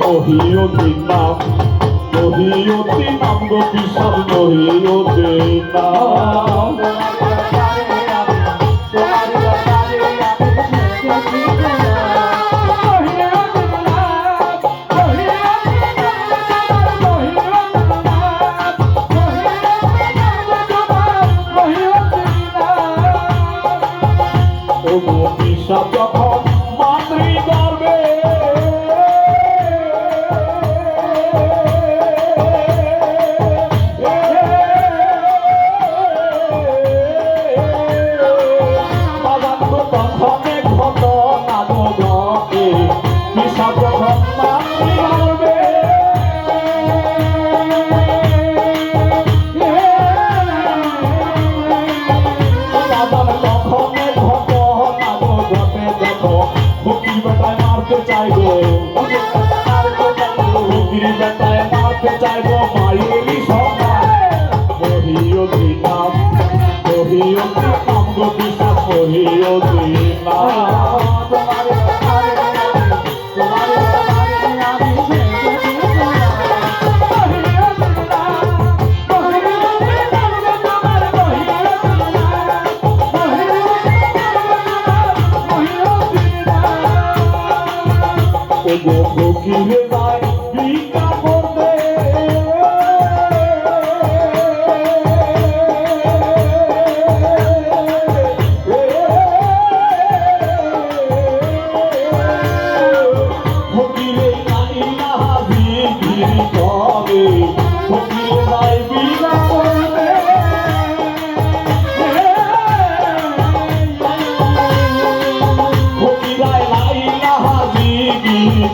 মহিয়তী নাম মহিয়তী নাম গো বিশাল মহিয়তী নাম ও গো ফকির বেটায় মারতে চাইব মায়েরই সন্তান মহিয়তী নাম মহিয়তী নাম গো বিশাল মহিয়তী নাম ও গো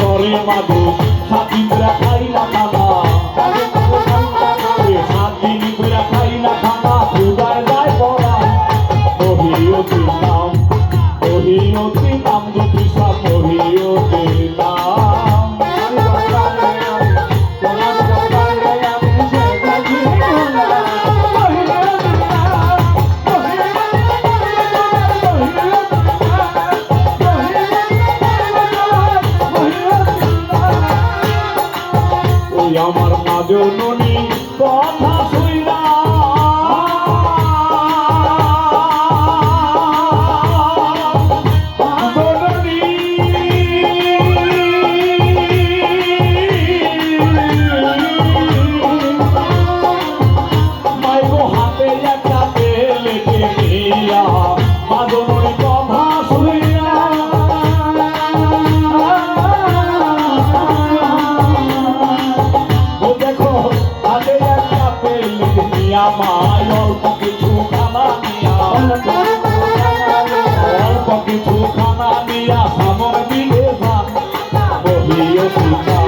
করে মাগো সাদিনরা খাইলা খানা আমার মাঝে ননি নিয়া অল্প কিছু খানা নিয়া অল্প কিছু খানা নিয়া সামর দিলে যান বহিয়তী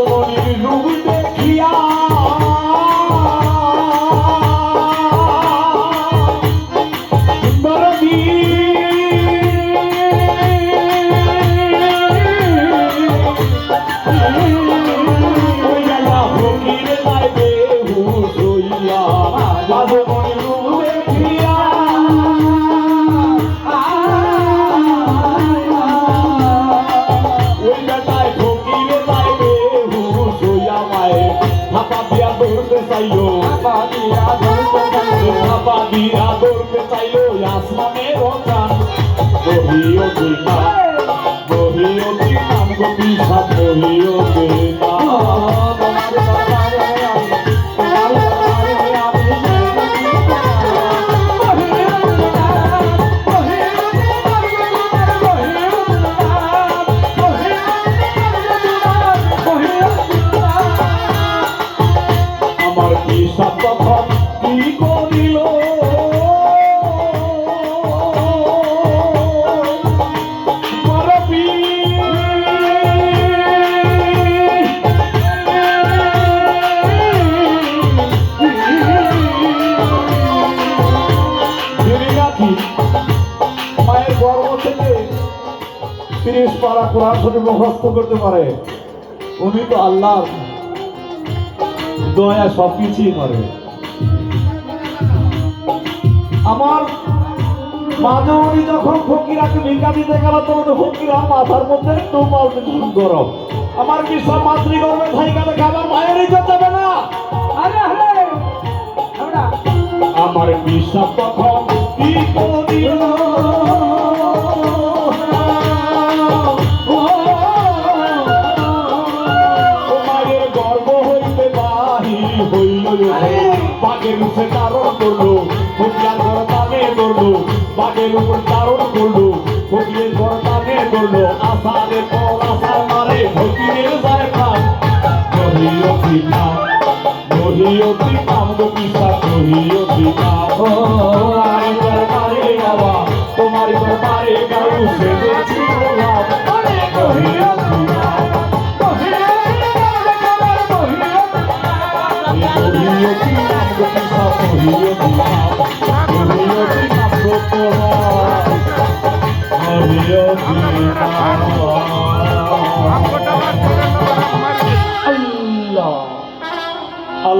মাজরনির রূপ দেখিয়া দৌড়তে চাইলো আসমানের বহিয়তী নাম বহিয়তী নাম সাপ বহিয়তী নাম। তিরিশ পারা কোরআন শরীফ মুখস্থ করতে পারে। উনি তো আল্লাহ দয়া সব কিছুই করে। আমার মাঝে উনি যখন ফকিরাকে ভিক্ষা দিতে গেল তখন ফকিরা মাথার মধ্যে একটু পাল্টে গরম। আমার বিশ্বাস মাতৃ গর্বে থাইকা দেখে আমার মায়ের ইজ্জত যাবে না? আমরা বিশ্বাস তখন কি করিল? বাঘের উপরে তোমার দরবারে গাউ আল্লাহ